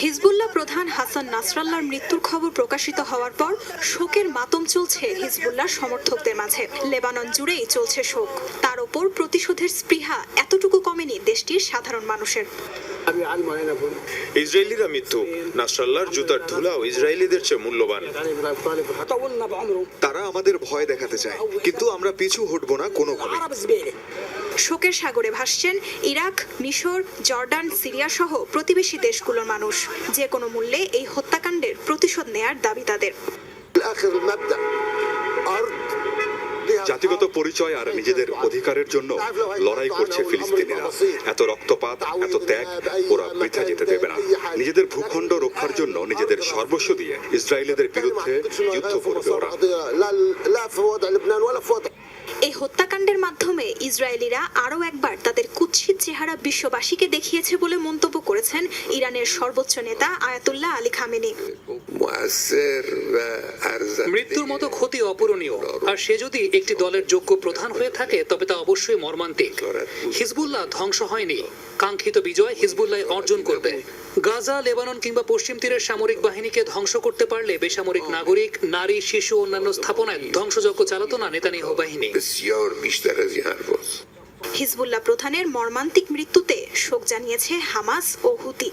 Hezbollah প্রধান হাসান নাসরাল্লার মৃত্যুর খবর প্রকাশিত হওয়ার পর শোকের মাতম চলছে হিজবুল্লাহ সমর্থকদের মাঝে। লেবানন জুড়েই চলছে শোক। তার ওপর প্রতিশোধের স্পৃহা এতটুকু কমেনি দেশটির সাধারণ মানুষের। ইসরায়েলিরা মৃত্যু নাসরাল্লার জুতার ধুলাও ইসরায়েলিদের চেয়ে মূল্যবান। তারা আমাদের ভয় দেখাতে চায়। কিন্তু আমরা পিছু হটবো না কোনোভাবে। শোকের সাগরে ভাসছেন ইরাক মিশর জর্ডান সিরিয়া সহ প্রতিবেশী দেশগুলোর মানুষ। যে কোনো মূল্যে এই হত্যাকাণ্ডের প্রতিশোধ নেয়ার দাবি তাদের। জাতিগত পরিচয় আর নিজেদের অধিকারের জন্য লড়াই করছে ফিলিস্তিনিরা। এত রক্তপাত এত ত্যাগ ওরা বৃথা যেতে দেবে না। নিজেদের ভূখণ্ড রক্ষার জন্য নিজেদের সর্বস্ব দিয়ে ইসরায়েলিদের বিরুদ্ধে যুদ্ধ করবে ওরা। এই হত্যাকাণ্ডের মাধ্যমে ইসরায়েলিরা আরও একবার তাদের কুৎসিত চেহারা বিশ্ববাসীকে দেখিয়েছে বলে মন্তব্য করেছেন ইরানের সর্বোচ্চ নেতা আয়াতুল্লাহ আলী খামেনি। মৃত্যুর মতো ক্ষতি অপূরণীয়। আর সে যদি একটি দলের যোগ্য প্রধান হয়ে থাকে, তবে তা অবশ্যই মর্মান্তিক। হিজবুল্লাহ ধ্বংস হয়নি। কাঙ্ক্ষিত বিজয় হিজবুল্লাহ অর্জন করবে। গাজা, লেবানন কিংবা পশ্চিম তীরের সামরিক বাহিনীকে ধ্বংস করতে পারলে বেসামরিক নাগরিক, নারী, শিশু অন্যান্য স্থাপনায় ধ্বংসযজ্ঞ চালাত না নেতানিহ বাহিনী। হিজবুল্লাহ প্রধানের মর্মান্তিক মৃত্যুতে শোক জানিয়েছে হামাস ও হুতি।